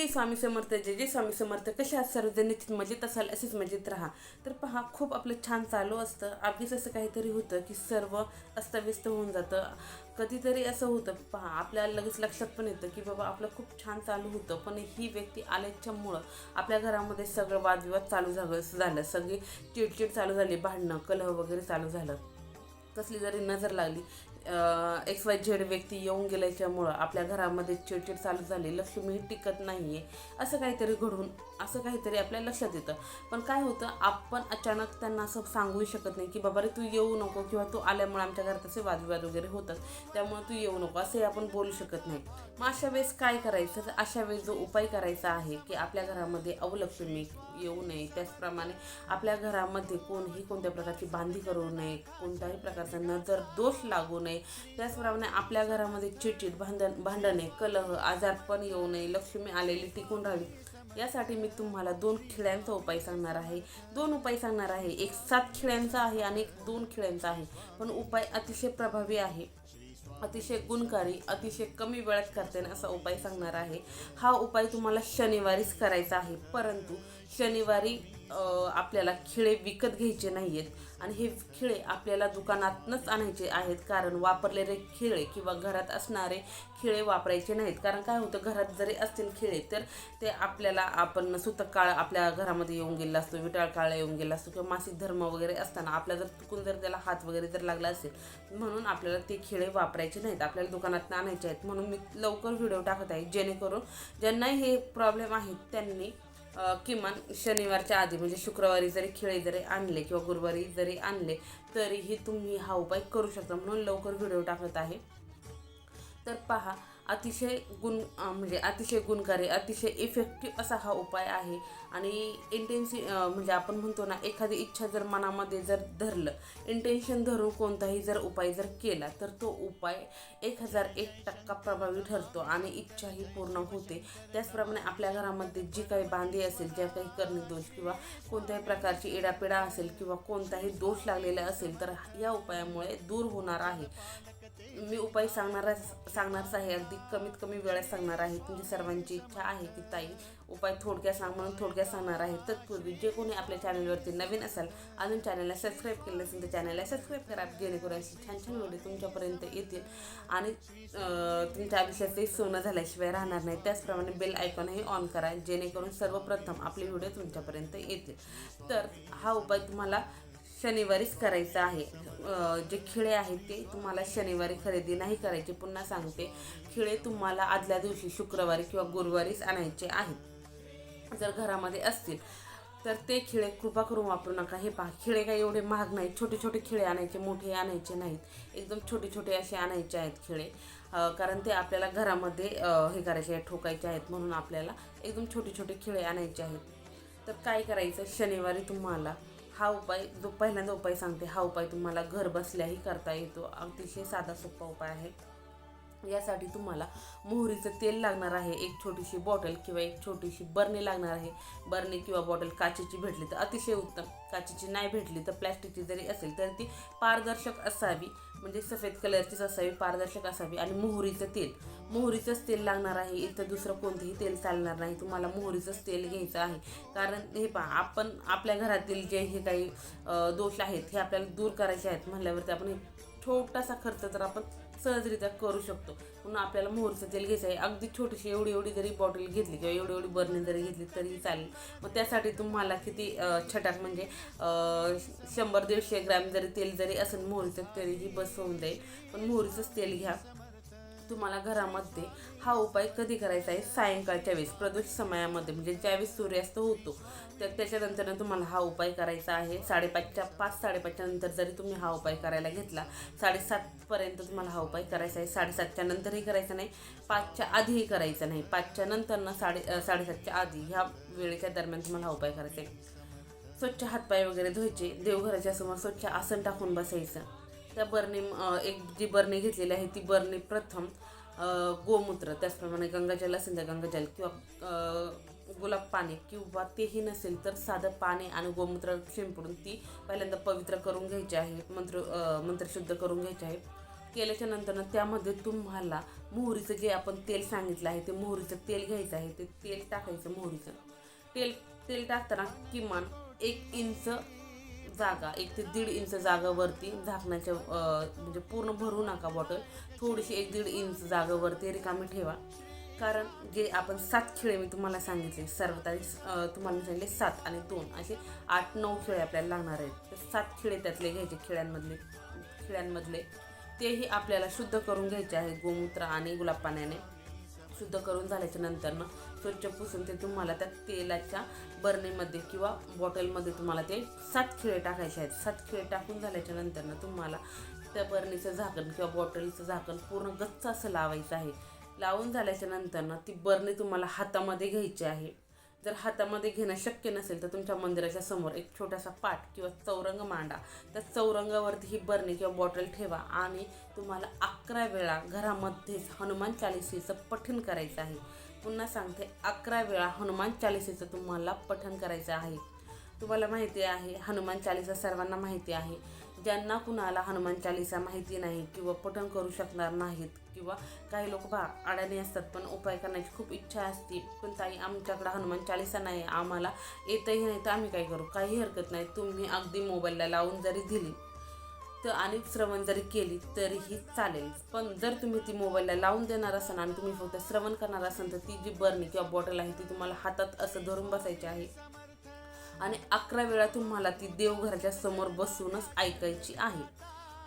ते स्वामी समर्थ जय जय स्वामी समर्थ कशा आहात सर्वजण मजेत असाल असेच मजेत राहा. तर पहा खूप आपलं छान चालू असतं. अगदीच असं काहीतरी होतं की सर्व अस्तव्यस्त होऊन जातं. कधीतरी असं होतं पहा आपल्याला लगेच लक्षात पण येतं की बाबा आपलं खूप छान चालू होतं. पण ही व्यक्ती आल्याच्यामुळं आपल्या घरामध्ये सगळं वादविवाद चालू झालं झालं. सगळी चिडचिड चालू झाली भांडणं कलह वगैरे चालू झालं. कसली जरी नजर लागली एक्स वाय झेड व्यक्ती येऊन गेल्याच्यामुळं आपल्या घरामध्ये चिडचिड चालू झाली लक्ष्मी टिकत नाही आहे असं काहीतरी घडून असं काहीतरी आपल्या लक्षात येतं. पण काय होतं आपण अचानक त्यांना असं सांगूही शकत नाही की बाबा रे तू येऊ नको किंवा तू आल्यामुळे आमच्या घरात असे वादविवाद वगैरे होतात त्यामुळे तू येऊ नको असंही आपण बोलू शकत नाही. मग अशा वेळेस काय करायचं? तर अशा वेळेस जो उपाय करायचा आहे की आपल्या घरामध्ये अवलक्ष्मी येऊ नये. त्याचप्रमाणे आपल्या घरामध्ये कोणीही कोणत्या प्रकारची बांधी करू नये कोणत्याही प्रकारचा नजर दोष लागू नये. त्याचप्रमाणे आपल्या घरामध्ये चिडचिड भांडण भांडणे कलह आजारपण येऊ नये. लक्ष्मी आलेली टिकून राहावी. यासाठी मी तुम्हाला दोन खिळ्यांचा उपाय सांगणार आहे. दोन उपाय सांगणार आहे. एक सात खिळ्यांचा आहे आणि एक दोन खिळ्यांचा आहे. पण उपाय अतिशय प्रभावी आहे. अतिशय गुणकारी अतिशय कमी वेळात करता येईल असा उपाय सांगणार आहे. हा उपाय तुम्हाला शनिवारीच करायचा आहे. परंतु शनिवारी आपल्याला खिळे विकत घ्यायचे नाही आहेत आणि हे खिळे आपल्याला दुकानातनंच आणायचे आहेत. कारण वापरलेले खिळे किंवा घरात असणारे खिळे वापरायचे नाहीत. कारण काय होतं घरात जरी असतील खिळे तर ते आपल्याला आपण सुतक काळ आपल्या घरामध्ये येऊन गेला असतो विटाळ काळ येऊन गेला असतो किंवा मासिक धर्म वगैरे असताना आपल्या जर चुकून जर त्याला हात वगैरे जर लागला असेल म्हणून आपल्याला ते खिळे वापरायचे नाहीत. आपल्याला दुकानातनं आणायचे आहेत. म्हणून मी लवकर व्हिडिओ टाकत आहे. जेणेकरून ज्यांनाही हे प्रॉब्लेम आहेत त्यांनी किमान शनिवारच्या आधी म्हणजे शुक्रवारी जरी खिळे जरी आणले किंवा गुरुवारी जरी आणले तरीही तुम्ही हा उपाय करू शकता. म्हणून लवकर व्हिडिओ टाकत आहे. तर पहा अतिशय गुण म्हणजे अतिशय गुणकारी अतिशय इफेक्टिव्ह असा हा उपाय आहे. आणि इंटेन्सी म्हणजे आपण म्हणतो ना एखादी इच्छा जर मनामध्ये जर धरलं इंटेन्शन धरून कोणताही जर उपाय जर केला तर तो उपाय एक हजार एक टक्का प्रभावी ठरतो आणि इच्छाही पूर्ण होते. त्याचप्रमाणे आपल्या घरामध्ये जी काही बांधी असेल ज्या काही करणे दोष किंवा कोणत्याही प्रकारची इडापिडा असेल किंवा कोणताही दोष लागलेला असेल तर या उपायामुळे दूर होणार आहे. मी उपाय सांगणार सांगणारच आहे. अगदी कमीत कमी वेळात सांगणार आहे. तुमची सर्वांची इच्छा आहे की ताई उपाय थोडक्यात सांग म्हणून थोडक्यात सांगणार आहे. तत्पूर्वी जे कोणी आपल्या चॅनलवरती नवीन असाल अजून चॅनलला सबस्क्राईब केलं असेल तर चॅनलला सबस्क्राईब करा. जेणेकरून असे छान छान व्हिडिओ तुमच्यापर्यंत येतील. आणि तुमच्या आयुष्यातही सोनं झाल्याशिवाय राहणार नाही. त्याचप्रमाणे बेल आयकॉनही ऑन करा. जेणेकरून सर्वप्रथम आपले व्हिडिओ तुमच्यापर्यंत येतील. तर हा उपाय तुम्हाला शनिवारीच करायचं आहे. जे खिळे आहेत ते तुम्हाला शनिवारी खरेदी नाही करायचे. पुन्हा सांगते खिळे तुम्हाला आदल्या दिवशी शुक्रवारी किंवा गुरुवारीच आणायचे आहेत. जर घरामध्ये असतील तर ते खिळे कृपा करून वापरू नका. हे पहा खिळे काही एवढे महाग नाहीत. छोटे छोटे खिळे आणायचे मोठे आणायचे नाहीत. एकदम छोटे छोटे असे आणायचे आहेत खिळे. कारण ते आपल्याला घरामध्ये हे करायचे आहेत ठोकायचे आहेत म्हणून आपल्याला एकदम छोटे छोटे खिळे आणायचे आहेत. तर काय करायचं? शनिवारी तुम्हाला हा उपाय जो पहिल्यांदा उपाय सांगते हा उपाय तुम्हाला घर बसल्याही करता येतो. अतिशय साधा सोपा उपाय आहे. यासाठी तुम्हाला मोहरीचं तेल लागणार आहे. एक छोटीशी बॉटल किंवा एक छोटीशी बरणी लागणार आहे. बरणी किंवा बॉटल काचेची भेटली तर अतिशय उत्तम. काचेची नाही भेटली तर प्लॅस्टिकची जरी असेल तर ती पारदर्शक असावी. म्हणजे सफेद कलरचीच असावी पारदर्शक असावी. आणि मोहरीचं तेल. मोहरीचंच तेल लागणार आहे. इथं दुसरं कोणतंही तेल चालणार नाही. तुम्हाला मोहरीचंच तेल घ्यायचं आहे. कारण हे पहा आपण आपल्या घरातील जे हे काही दोष आहेत हे आपल्याला दूर करायचे आहेत म्हणल्यावरती आपण एक छोटासा खर्च तर आपण सहजरित्या करू शकतो. म्हणून आपल्याला मोहरीचं तेल घ्यायचं आहे. अगदी छोटीशी एवढी एवढी जरी बॉटल घेतली किंवा एवढी एवढी बर्नी जरी घेतली तरी चालेल. मग त्यासाठी तुम्हाला किती छटाक म्हणजे शंभर दीडशे ग्रॅम जरी तेल जरी असेल मोहरीचं तरीही बस होऊन जाईल. पण मोहरीचंच तेल घ्या. तुम्हाला घरामध्ये हा उपाय कधी करायचा आहे? सायंकाळच्या वेळेस प्रदोष समयामध्ये. म्हणजे ज्यावेळेस सूर्यास्त होतो तर त्याच्यानंतर तुम्हाला हा उपाय करायचा आहे. साडेपाचच्या पाच साडेपाचच्या नंतर जरी तुम्ही हा उपाय करायला घेतला साडेसातपर्यंत तुम्हाला हा उपाय करायचा आहे. साडेसातच्या नंतरही करायचा नाही पाचच्या आधीही करायचा नाही. पाचच्या नंतर ना साडे साडेसातच्या आधी ह्या वेळेच्या दरम्यान तुम्हाला हा उपाय करायचा आहे. स्वच्छ हातपाय वगैरे धुवायचे देवघराच्या समोर स्वच्छ आसन टाकून बसायचं. त्या बरणी एक जी बरणी घेतलेली आहे ती बरणी प्रथम गोमूत्र त्याचप्रमाणे गंगाजल असेल तर गंगाजल किंवा गुलाब पाणी किंवा तेही नसेल तर साधं पाणी आणि गोमूत्र शिंपडून ती पहिल्यांदा पवित्र करून घ्यायची आहे मंत्र मंत्रशुद्ध करून घ्यायची आहे. केल्याच्यानंतर त्यामध्ये तुम्हाला मोहरीचं जे आपण तेल सांगितलं आहे ते मोहरीचं तेल घ्यायचं आहे ते तेल टाकायचं मोहरीचं. तेल तेल टाकताना किमान एक इंच जागा एक ते दीड इंच जागावरती झाकण्याच्या म्हणजे पूर्ण भरू नका बॉटल. थोडीशी एक दीड इंच जागावरती रिकामी ठेवा. कारण जे आपण सात खिळे मी तुम्हाला सांगितले सर्वात आधी तुम्हाला मी सांगितले सात आणि दोन असे आठ नऊ खिळे आपल्याला लागणार आहेत. तर सात खिळे त्यातले घ्यायचे खिळ्यांमधले खिळ्यांमधले. तेही आपल्याला शुद्ध करून घ्यायचे आहे गोमूत्र आणि गुलाब पाण्याने शुद्ध करून झाल्याच्या नंतरनं स्वच्छ पुसून ते तुम्हाला त्या तेलाच्या बर्नीमध्ये किंवा बॉटलमध्ये तुम्हाला ते सात खिळे टाकायचे आहेत. सात खिळे टाकून झाल्याच्या नंतरनं तुम्हाला त्या बर्नीचं झाकण किंवा बॉटलचं झाकण पूर्ण गच्च असं लावायचं आहे. लावून झाल्याच्या नंतरनं ती बर्नी तुम्हाला हातामध्ये घ्यायची आहे. जर हातामध्ये घेणं शक्य नसेल तर तुमच्या मंदिराच्या समोर एक छोटासा पाट किंवा चौरंग मांडा. त्या चौरंगावरती ही बरणी किंवा बॉटल ठेवा आणि तुम्हाला अकरा वेळा घरामध्येच हनुमान चालिसेचं पठण करायचं आहे. पुन्हा सांगते अकरा वेळा हनुमान चालिसेचं तुम्हाला पठण करायचं आहे. तुम्हाला माहिती आहे हनुमान चालिसा सर्वांना माहिती आहे. ज्यांना कुणाला हनुमान चालिसा माहिती नाही किंवा पठण करू शकणार नाहीत किंवा काही लोक बा अडाणी असतात पण उपाय करण्याची खूप इच्छा असते. पण ताई आमच्याकडं हनुमान चालिसा नाही आम्हाला येतही नाही तर आम्ही काय करू? काही हरकत नाही. तुम्ही अगदी मोबाईलला लावून जरी दिली तर आणि श्रवण जरी केली तरीही चालेल. पण जर तुम्ही ती मोबाईलला लावून देणार असाल आणि तुम्ही फक्त श्रवण करणार असाल तर ती जी बर्नी किंवा बॉटल आहे ती तुम्हाला हातात असं धरून बसायची आहे. आणि अकरा वेळा तुम्हाला ती देवघराच्या समोर बसूनच ऐकायची आहे.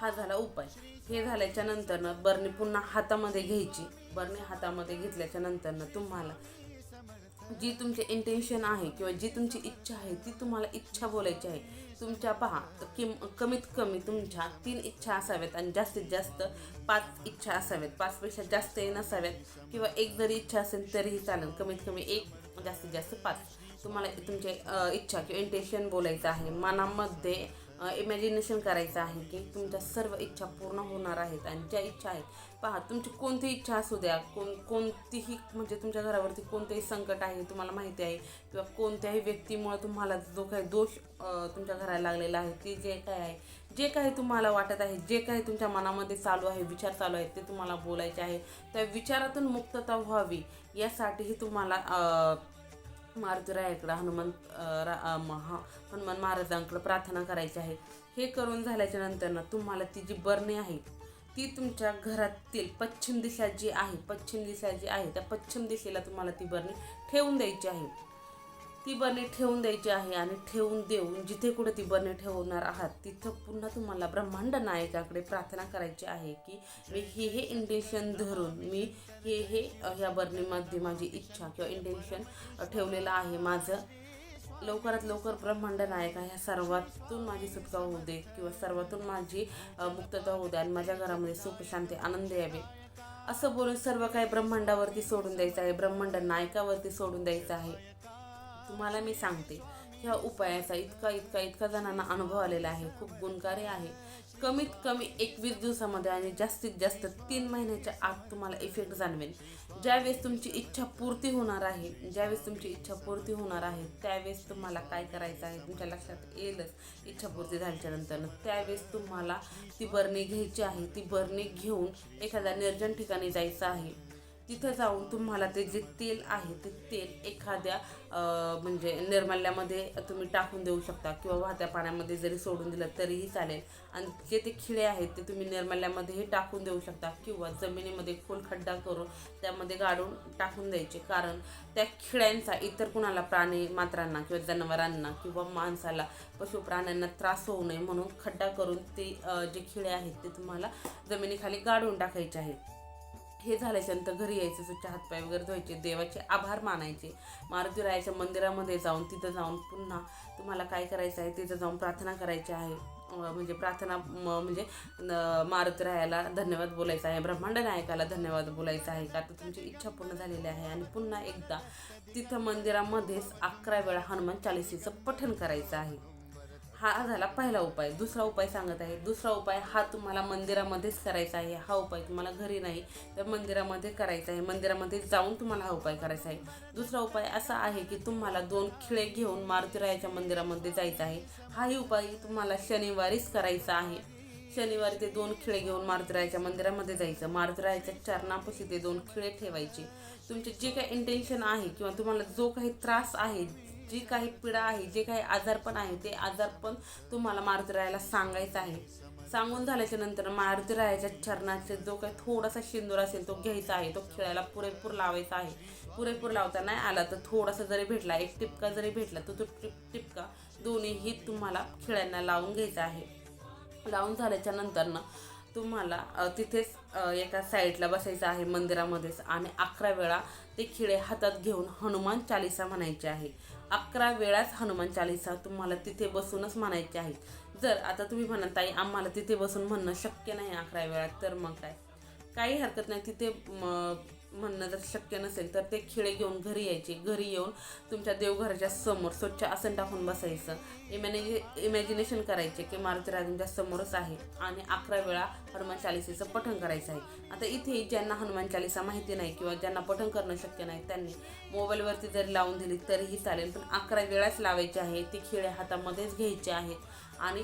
हा झाला उपाय. हे झाल्याच्या नंतरनं बर्नी पुन्हा हातामध्ये घ्यायची. बर्नी हातामध्ये घेतल्याच्या नंतरनं तुम्हाला जी तुमचे इंटेन्शन आहे किंवा जी तुमची इच्छा आहे ती तुम्हाला इच्छा बोलायची आहे. तुमच्या पहा किम कमीत कमी तुमच्या तीन इच्छा असाव्यात आणि जास्तीत जास्त पाच इच्छा असाव्यात. पाचपेक्षा जास्त नसाव्यात किंवा एक जरी इच्छा असेल तरीही चालेल. कमीत कमी एक जास्तीत जास्त पाच. तुम्हाला तुमचे इच्छा किंवा इंटेन्शन बोलायचं आहे. मनामध्ये इमॅजिनेशन करायचं आहे की तुमच्या सर्व इच्छा पूर्ण होणार आहेत आणि ज्या इच्छा आहेत पहा तुमची कोणतीही इच्छा असू द्या कोण कोणतीही म्हणजे तुमच्या घरावरती कोणतेही संकट आहे तुम्हाला माहिती आहे किंवा कोणत्याही व्यक्तीमुळे तुम्हाला जो काही दोष तुमच्या घराला लागलेला आहे ते जे काय आहे जे काही तुम्हाला वाटत आहे जे काही तुमच्या मनामध्ये चालू आहे विचार चालू आहेत ते तुम्हाला बोलायचे आहे त्या विचारातून मुक्तता व्हावी यासाठीही तुम्हाला मारुतीरायाकडं हनुमान रा- महा हनुमान महाराजांकडं प्रार्थना करायची आहे. हे करून झाल्याच्यानंतर ना तुम्हाला ती जी बरणी आहे ती तुमच्या घरातील पश्चिम दिशा जी आहे पश्चिम दिशा जी आहे त्या पश्चिम दिशेला तुम्हाला ती बरणी ठेवून द्यायची आहे. ती बने ठेवून द्यायची आहे आणि ठेवून देऊन जिथे कुठे ती बने ठेवणार आहात तिथं पुन्हा तुम्हाला ब्रह्मांड नायकाकडे प्रार्थना करायची आहे की मी हे हे इंटेन्शन धरून मी हे हे ह्या बरणीमध्ये माझी इच्छा किंवा इंटेन्शन ठेवलेलं आहे. माझं लवकरात लवकर ब्रह्मांड नायक ह्या सर्वातून माझी सुटका होऊ दे किंवा सर्वातून माझी मुक्तता होऊ दे आणि माझ्या घरामध्ये सुख शांती आनंद यावे. असं बोलून सर्व काही ब्रह्मांडावरती सोडून द्यायचं आहे ब्रह्मांड नायकावरती सोडून द्यायचं आहे. तुम्हाला मी सांगते. ह्या उपायाचा इतका इतका इतका जणांना अनुभव आलेला आहे. खूप गुणकारी आहे. कमीत कमी एकवीस दिवसामध्ये आणि जास्तीत जास्त तीन महिन्याच्या आत तुम्हाला इफेक्ट जाणवेल. ज्यावेळेस तुमची इच्छा पूर्ती होणार आहे ज्यावेळेस तुमची इच्छा पूर्ती होणार आहे त्यावेळेस तुम्हाला काय करायचं आहे तुमच्या लक्षात येईलच. इच्छा पूर्ती झाल्याच्यानंतर त्यावेळेस तुम्हाला ती बरणी घ्यायची आहे. ती बरणी घेऊन एखाद्या निर्जन ठिकाणी जायचं आहे. तिथं जाऊन तुम्हाला ते जे तेल आहे ते तेल एखाद्या म्हणजे निर्मल्यामध्ये तुम्ही टाकून देऊ शकता किंवा वाहत्या पाण्यामध्ये जरी सोडून दिलं तरीही चालेल. आणि जे ते खिळे आहेत ते तुम्ही निर्मल्यामध्येही टाकून देऊ शकता किंवा जमिनीमध्ये खोल खड्डा करून त्यामध्ये गाडून टाकून द्यायचे. कारण त्या खिळ्यांचा इतर कुणाला प्राणी मात्रांना किंवा जनावरांना किंवा माणसाला पशु प्राण्यांना त्रास होऊ नये म्हणून खड्डा करून ते जे खिळे आहेत ते तुम्हाला जमिनीखाली गाडून टाकायचे आहेत. हे झाल्याच्यानंतर घरी यायचं स्वच्छ हातपाय वगैरे धुवायचे देवाचे आभार मानायचे. मारुतीरायाच्या मंदिरामध्ये जाऊन तिथं जाऊन पुन्हा तुम्हाला काय करायचं आहे तिथं जाऊन प्रार्थना करायची आहे. म्हणजे प्रार्थना म- म्हणजे मारुतीरायाला धन्यवाद बोलायचा आहे ब्रह्मांड नायकाला धन्यवाद बोलायचा आहे का तर तुमची इच्छा पूर्ण झालेली आहे. आणि पुन्हा एकदा तिथं मंदिरामध्येच अकरा वेळा हनुमान चालिसीचं पठण करायचं आहे. हा झाला पहिला उपाय. दुसरा उपाय सांगत आहे. दुसरा उपाय हा तुम्हाला मंदिरामध्येच करायचा आहे. हा उपाय तुम्हाला घरी नाही तर मंदिरामध्ये करायचा आहे. मंदिरामध्ये जाऊन तुम्हाला हा उपाय करायचा आहे. दुसरा उपाय असा आहे की तुम्हाला दोन खिळे घेऊन मारुतीरायाच्या मंदिरामध्ये जायचं आहे. हाही उपाय तुम्हाला शनिवारीच करायचा आहे. शनिवारी ते दोन खिळे घेऊन मारुतीरायाच्या मंदिरामध्ये जायचं. मारुतीरायाच्या चरणापाशी ते दोन खिळे ठेवायचे. तुमचे जे काही इंटेन्शन आहे किंवा तुम्हाला जो काही त्रास आहे जी काही पीडा आहे जे काही आजारपण आहे ते आजारपण तुम्हाला मारुतीरायाला सांगायचं आहे. सांगून झाल्याच्यानंतर मारुतीरायाच्या चरणाचे जो काही थोडासा शेंदूर असेल तो घ्यायचा आहे तो खिळ्याला पुरेपूर लावायचा आहे. पुरेपूर लावता नाही आला तर थोडासा जरी भेटला एक टिपका जरी भेटला तर तो टिप टिपका दोन्हीही तुम्हाला खेळांना लावून घ्यायचा आहे. लावून झाल्याच्या नंतरनं तुम्हाला तिथेच एका साईडला बसायचं आहे मंदिरामध्येच. आणि अकरा वेळा ते खिळे हातात घेऊन हनुमान चालिसा म्हणायचे आहे. अकरा वेळाच हनुमान चालिसा तुम्हाला तिथे बसूनच म्हणायचे आहे जर आता तुम्ही म्हणाल ताई आम्हाला तिथे बसून म्हणणं शक्य नाही अकरा वेळात तर मग काय? काही हरकत नाही तिथे मग म्हणणं जर शक्य नसेल तर ते खिळे घेऊन घरी यायचे. घरी येऊन तुमच्या देवघराच्या समोर स्वच्छ आसन टाकून बसायचं. इमॅने इमॅजिनेशन करायचे की मारुतीराज तुमच्या समोरच आहे आणि अकरा वेळा हनुमान चालिसेचं पठण करायचं आहे. आता इथे ज्यांना हनुमान चालिसा माहिती नाही किंवा ज्यांना पठण करणं शक्य नाही त्यांनी मोबाईलवरती जरी लावून दिली तरीही चालेल पण अकरा वेळाच लावायचे आहे. ती खिळे हातामध्येच घ्यायचे आहेत. आणि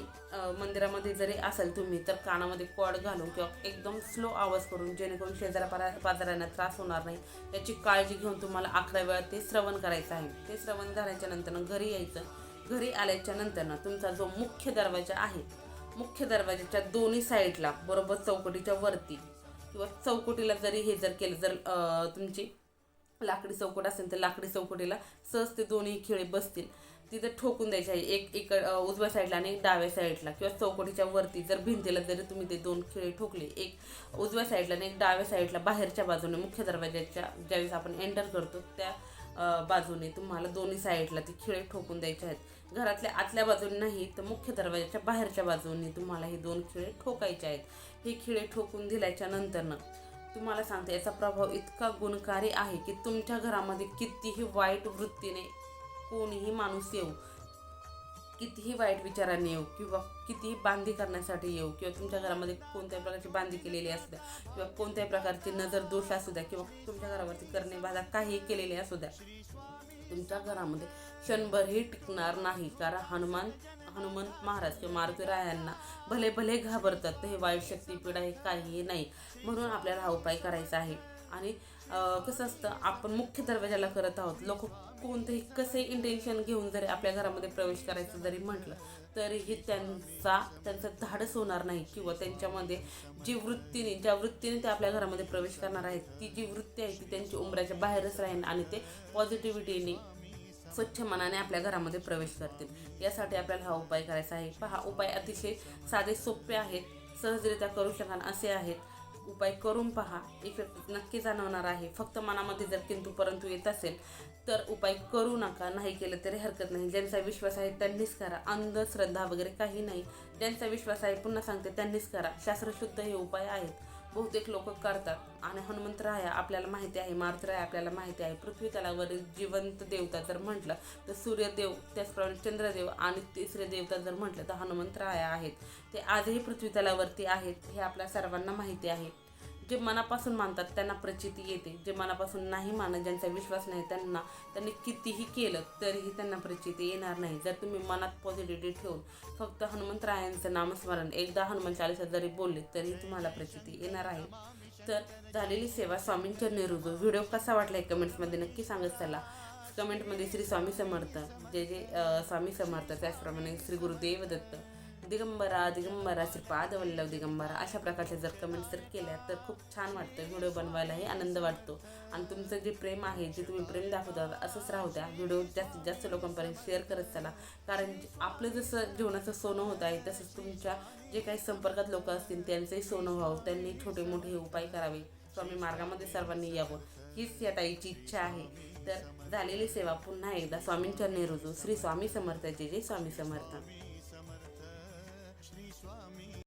मंदिरामध्ये जरी असाल तुम्ही तर कानामध्ये कॉड घालून किंवा एकदम स्लो आवाज करून जेणेकरून शेजारा पारा पाजाऱ्यांना त्रास होणार नाही. याची काळजी घेऊन तुम्हाला अकरा वेळा ते श्रवण करायचं आहे. ते श्रवण झाल्याच्या नंतरनं घरी यायचं. घरी आल्याच्या नंतरनं तुमचा जो मुख्य दरवाजा आहे मुख्य दरवाजाच्या दोन्ही साईडला बरोबर चौकटीच्या वरती किंवा चौकटीला जरी हे जर केलं जर तुमची लाकडी चौकट असेल तर लाकडी चौकटीला सहज ते दोन्ही खिळे बसतील. तिथं ठोकून द्यायचे आहे. एक इकड उजव्या साईडला आणि एक डाव्या साईडला किंवा चौकटीच्या वरती जर भिंतीला जरी तुम्ही ते दोन खिळे ठोकले एक उजव्या साईडला आणि एक डाव्या साईडला बाहेरच्या बाजूने मुख्य दरवाजाच्या ज्यावेळेस आपण एंटर करतो त्या बाजूने तुम्हाला दोन्ही साईडला ती खिळे ठोकून द्यायचे आहेत. घरातल्या आतल्या बाजूने नाही तर मुख्य दरवाजाच्या बाहेरच्या बाजूने तुम्हाला हे दोन खिळे ठोकायचे आहेत. हे खिळे ठोकून दिल्याच्या नंतरनं तुम्हाला सांगते याचा प्रभाव इतका गुणकारी आहे की तुमच्या घरामध्ये कितीही वाईट वृत्तीने कोणीही माणूस येऊ कितीही वाईट विचारांनी येऊ किंवा कितीही बांधी करण्यासाठी येऊ किंवा तुमच्या घरामध्ये कोणत्याही प्रकारची बांधी केलेली असू द्या किंवा कोणत्याही प्रकारची नजर दोष असू द्या किंवा तुमच्या घरावरती करणे बाधा काही केलेली असू द्या तुमच्या घरामध्ये क्षणभरही टिकणार नाही. कारण हनुमान हनुमंत महाराज किंवा मारुती रायांना भले भले घाबरतात तर हे वाईट शक्ती पिढा हे काहीही नाही. म्हणून आपल्याला हा उपाय करायचा आहे. आणि कसं असतं आपण मुख्य दरवाजाला करत आहोत. लोक कोणतेही कसे इंटेन्शन घेऊन जरी आपल्या घरामध्ये प्रवेश करायचं जरी म्हटलं तरीही त्यांचा त्यांचं धाडस होणार नाही किंवा त्यांच्यामध्ये जी वृत्तीने ज्या वृत्तीने ते आपल्या घरामध्ये प्रवेश करणार आहेत ती जी वृत्ती आहे ती त्यांची उमराच्या बाहेरच राहील आणि ते पॉझिटिव्हिटीने स्वच्छ मनाने आपल्या घरामध्ये प्रवेश करतील. यासाठी आपल्याला हा उपाय करायचा आहे. पहा उपाय अतिशय साधे सोपे आहेत. सहजरित्या करू शकाल असे आहेत. उपाय करून पहा. इफेक्ट नक्की जाणवणार आहे. फक्त मनामध्ये जर किंतु परंतु येत असेल तर उपाय करू नका. नाही केलं तरी हरकत नाही. ज्यांचा विश्वास आहे त्यांनीच करा. अंधश्रद्धा वगैरे काही नाही. ज्यांचा विश्वास आहे पुन्हा सांगते त्यांनीच करा. शास्त्रशुद्ध हे उपाय आहेत. बहुतेक लोक करतात. आणि हनुमंतराया आपल्याला माहिती आहे मारुतराया आपल्याला माहिती आहे. पृथ्वी तलावरील जिवंत देवता जर म्हटलं तर सूर्यदेव त्याचप्रमाणे चंद्रदेव आणि तिसरे देवता जर म्हटलं तर हनुमंतराया आहेत. ते आजही पृथ्वी तलावरती आहेत हे आपल्या सर्वांना माहिती आहे. जे मनापासून मानतात त्यांना प्रचिती येते. जे मनापासून नाही मानत ज्यांचा विश्वास नाही त्यांना त्यांनी कितीही केलं तरीही त्यांना प्रचिती येणार नाही. जर तुम्ही मनात पॉझिटिव्हिटी ठेवून फक्त हनुमंतरायांचं नामस्मरण एकदा हनुमान चालीसा जरी बोलले तरी तुम्हाला प्रचिती येणार आहे. तर झालेली सेवा स्वामींच्या निरुद्ध व्हिडिओ कसा वाटला कमेंट्समध्ये नक्की सांगत चला. कमेंटमध्ये श्री स्वामी समर्थ जे जे स्वामी समर्थ त्याचप्रमाणे श्री गुरुदेव दत्त दिगंबरा दिगंबरा श्री वल्लभ दिगंबरा अशा प्रकारच्या जर कमेंट्स जर केल्या तर खूप छान वाटतं. व्हिडिओ बनवायलाही आनंद वाटतो. आणि तुमचं जे प्रेम आहे जे तुम्ही प्रेम दाखवता असंच राहू द्या. व्हिडिओ जास्तीत जास्त लोकांपर्यंत शेअर करत चला. कारण आपलं जसं जीवनाचं सोनं होत आहे तसंच तुमच्या जे काही संपर्कात लोक असतील त्यांचंही सोनं व्हावं. त्यांनी छोटे मोठे उपाय करावे. स्वामी मार्गामध्ये सर्वांनी यावं. हीच या ताईची इच्छा आहे. तर झालेली सेवा पुन्हा एकदा स्वामींच्या नेहरूजू श्री स्वामी समर्थ जे जे स्वामी समर्थ.